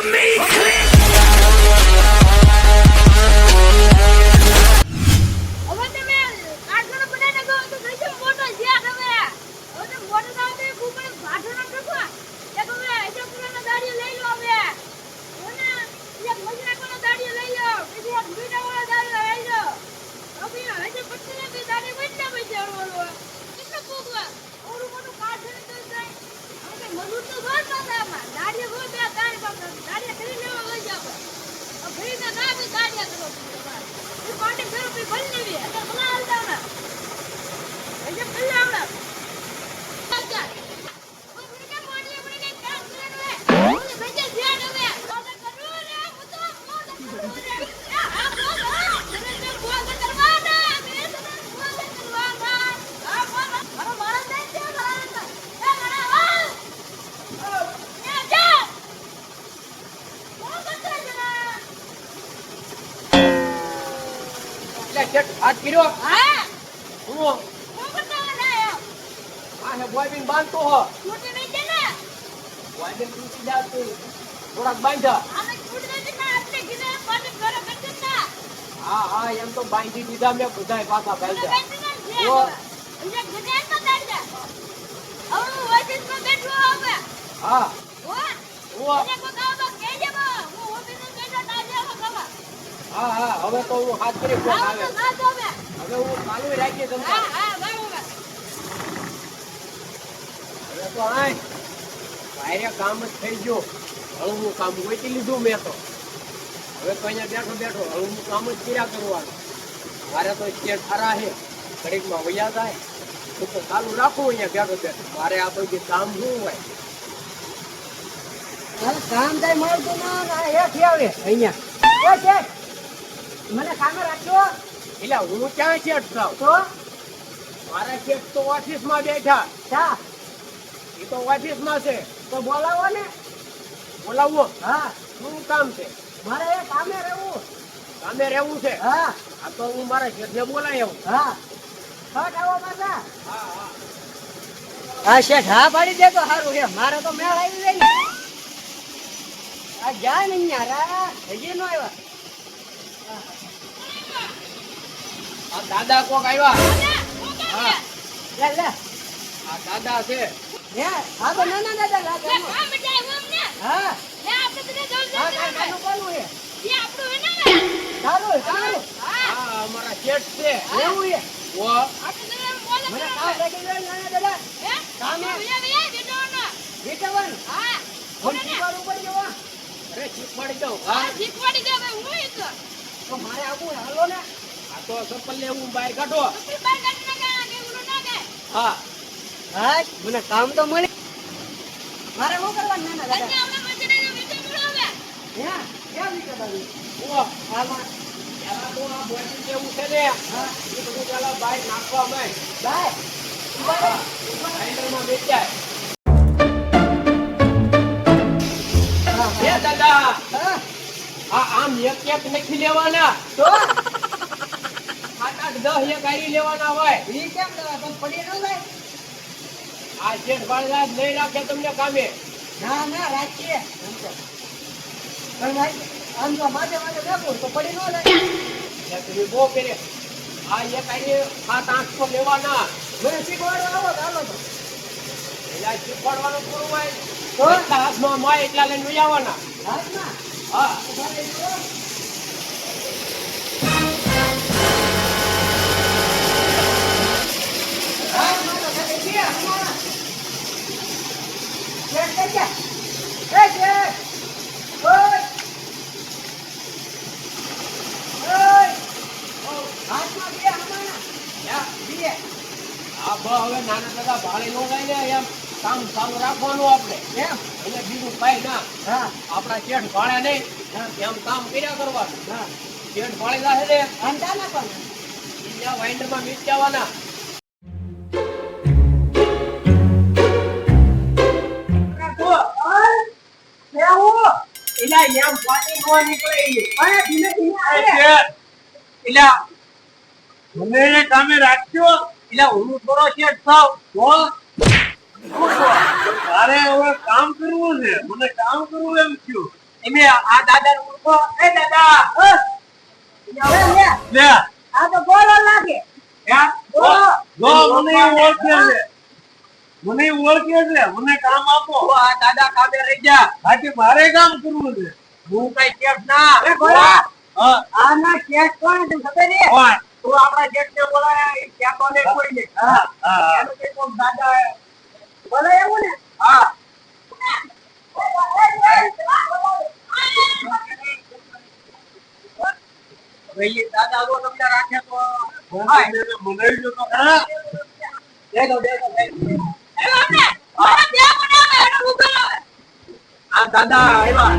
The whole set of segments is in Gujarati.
હવે તમે કારખાનો બનાવી નાખો તો કઈ છે મોટો છે આ તમે હવે તમે મોટો થાવ તો ખૂબ જ ભાઠો ના નાખો એક હવે એજો પુરાનો દાડીઓ લઈ લો હવે અને એક મજરા કોનો દાડીઓ લઈ લો પછી એક મીઠા વાળો દાડીઓ લઈ લો હવે હજુ પછી ને બી દાડી બદલા પછી અડવાનો કેટલો પોગવા ઓરું મોટું કારખાનું તો જાય હવે મજૂર તો ઘર પાસે આમાં દાડીઓ ઘર બે દાડી પાસે દાડીઓ ખરી લેવા લઈ જાવ ફરી ના ના બી દાડીયા કરો તમારે એ પાટી ફેરો પી ભરી લેવી એટલે મને હાલતા આવડે એટલે ભલે આવડે ચાલ કોઈ મને કેમ મોડી આપણે કઈ કામ કરવાનું હે ઓલે ભેજે ધ્યાન હવે મોડે કરવું રે હું તો મોડે કરવું રે આ આ બોલ હા તને તે મોડે કરવાના મેં તને મોડે કરવાના આ બોલ મારો મારા દે છે મારા એ મારા વાલ એ જા કોણ કરતા જરા એટલે શેઠ હાથ કર્યો હા. હું કરતા આ હે બોયબીન બાંધતો હો. છૂટી નહીં છે ને બોયબીન તૂટી જાય તો. થોડાક બાંધ્યા. આમે છૂટી નહીં ને આપણે કીધે પાણી કરી દેતા હા હા એમ તો બાંધી દીધા મેં બધાય પાછા બાંધ્યા ઓ. એટલે ગજાન તો દાડ્યા હવે હું. વચનમાં બેઠો હવે હા. હો. ઓ એને કોઈ કામ તો કહેજે બા હું ઓફિસે બેઠો તાજે હવે કવા હા હા હવે તો હું હાથ કરી ફોન આવે તો ના તો હવે. હવે હું ચાલુ રાખીએ તમને. હા હા બરાબર. હવે તો આય. ભાઈરે કામ જ થઈ ગયું. હળવું કામ ગોતી લીધું મેં તો. હવે તો અહીંયા બેઠો બેઠો. હળવું કામ જ કર્યા કરવાનું. મારે તો સ્ટેટ ખરા છે ઘડીકમાં વૈયા થાય હું તો ચાલુ રાખું અહીંયા બેઠો બેઠો. મારે આ પછી કામ શું હોય? કામ થાય મળતું ના ના હેઠ આવે અહીંયા. છે મને કામે રાખજો. એટલે હું ક્યાં છે અટકાવ તો? મારા શેઠ તો ઓફિસમાં બેઠા. ચા એ તો ઓફિસમાં છે. તો બોલાવો ને. બોલાવો. હા. શું કામ છે? મારે એ કામે રહેવું. કામે રહેવું છે? હા. આ તો હું મારા શેઠને બોલાય એવું હા. ફટ આવો પાછા. હા હા. હા શેઠ હા પાડી દે તો સારું છે. મારે તો મેળ આવી જાય ને આ જાય ને અહીંયા. રા હજી નો આવ્યા. આ દાદા કોક આવ્યા? હા લે લે આ દાદા છે. હે હા તો નાના દાદા લાગે અમને હા લે આપણે તને જલ્દી હા કાકાનું કોનું છે? એ આપણું હે ને સારું સારું હા. હા અમારા શેઠ છે. એવું હે. ઓ આપણે તને બોલે મને કામ લાગી નાના દાદા? હે? કામે. હા. હું બોલે ને. પડી જવા અરે શીખવાડી દઉં હા. હા શીખવાડી દે ભાઈ હું તો તો મારે આવું હાલો ને. તો ચપ્પલ લેવું બહાર કાઢો. હા. હા. મને કામ તો મળે. મારે શું કરવાનું નાના દાદા? આપણે મંદિરે વિશે બોલાવે હે? ક્યાં વિટવન ઓ આમાં પેલા તો આ બોયડી જેવું છે ને. હા. એ બધું પેલા બહાર નાખવા માંય બાય. હા. વેચાય. દાદા. આ આમ એક એક નથી લેવાના. તો? દસ એક આરી લેવાના હોય. એ કેમ લેવા તમે પડી ન જાય. આ શેઠ વાળા નહીં રાખે તમને કામે. ના ના રાખીએ. પણ ભાઈ આમ જો માથે માથે નાખું તો પડી ન જાય. તમે બહુ કરે. આ એક આરી સાત આઠ તો લેવાના. મને શીખવાડવા આવો તો હાલો તો. એટલે શીખવાડવાનું પૂરું હોય. તો? હાથમાં માય એટલા લઈને લઈ આવવાના. હાથમાં. હા, આપણે એમ? એટલે બીજું કઈ ના કામે રાખ્યો એલા હું થોડો શેઠ થાવ મારે હવે કામ કરવું છે. મને કામ કરવું એમ થયું. એમે આ દાદા ઓળખો? એ દાદા! લે, આ તો બોલો લાગે. હે? બોલો. જો મને ઓળખે છે. મને ઓળખે છે. મને કામ આપો. આ દાદા કામે રહી ગયા બાકી મારે કામ કરવું છે. હું કઈ કેસ ના. એ બોલા. આના શેઠ કોણ તને ખબર છે? તું આપણા બોલાય કોઈ હા હા એનું કઈ દાદા બોલો એવું ને? હા. દાદા જો તમને રાખે તો હા. મનાવી દો તો ખરા. ત્યાં બનાવે એને ઉભેલો આ દાદા આવ્યા.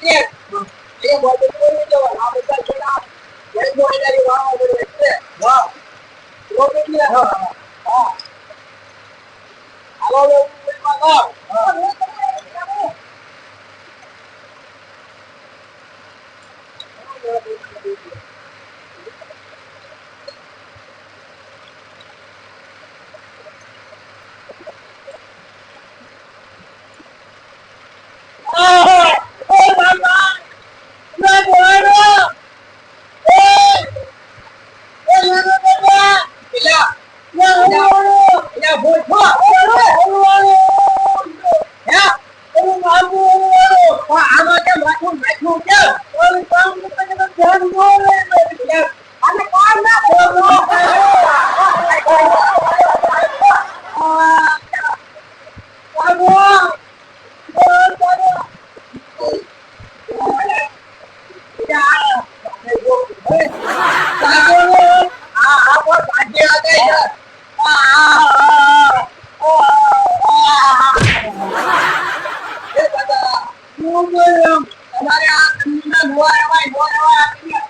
આઈથી નામ છે. અહીંયા બોડી નહીં વાળી દેવાનું. આ બધા છેલ્લા ગેટો અહીંયાથી વાળવા પડે છે. હા. જોજો એટલે. હા. હા. હાલો, હવે ઉપરમાં જાઓ. હા. આહ! ઓ દાદા! ના બોલાવો! એ! એ નાના દાદા! પેલા, ના બોલાવો! પેલા ભૂલ છો. બોલાવો! હે? એનું માથું બોલાવો! પણ આમાં કેમ માથું નાખ્યું કેમ? કોઈ કામ નથી કરતા, ધ્યાન ન રહે. આને કોણ ના બોલો? તમારે આ કંદીના નોવા એવાય, નોવા એવાય આપીને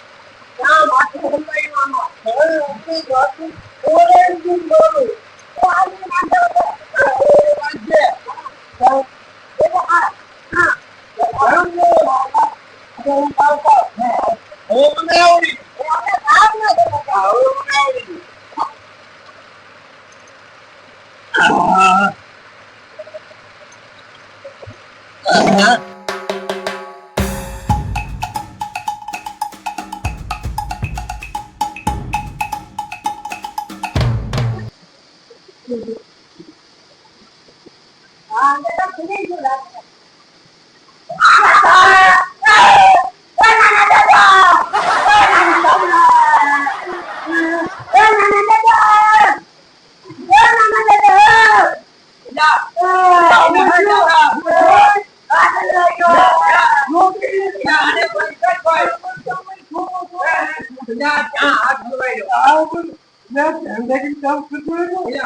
ક્યાં બધું. ના, ધંધાકી કામ કરતું હોય ને.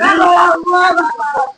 ના, તો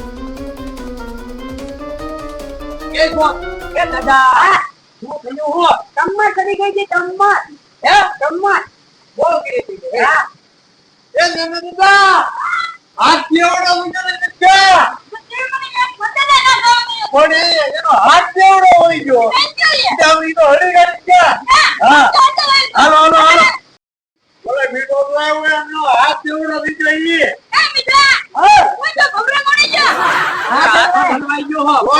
બોલી લો. અરે ગીરી હું. ગીરી. હું છે ઓલાને ખાઈ ગયું છે, જો. હો? કરી ગઈ છે ટમ્મર ટમ્મર હા. એ નાના દાદા, હાથ કેવડો ઊંચો નથી પણ એનો હાથ કેવડો હોય ગયો ડામરી તો હળી ગઈ છે હા હાલો હાલો હાલો બોલે મીઠો તો એમનો હાથ કેવડો દીકરો ઈ હા, ઓય તો ભમરા કોણી ગયો હા, હા, હલવાઈ ગયો હો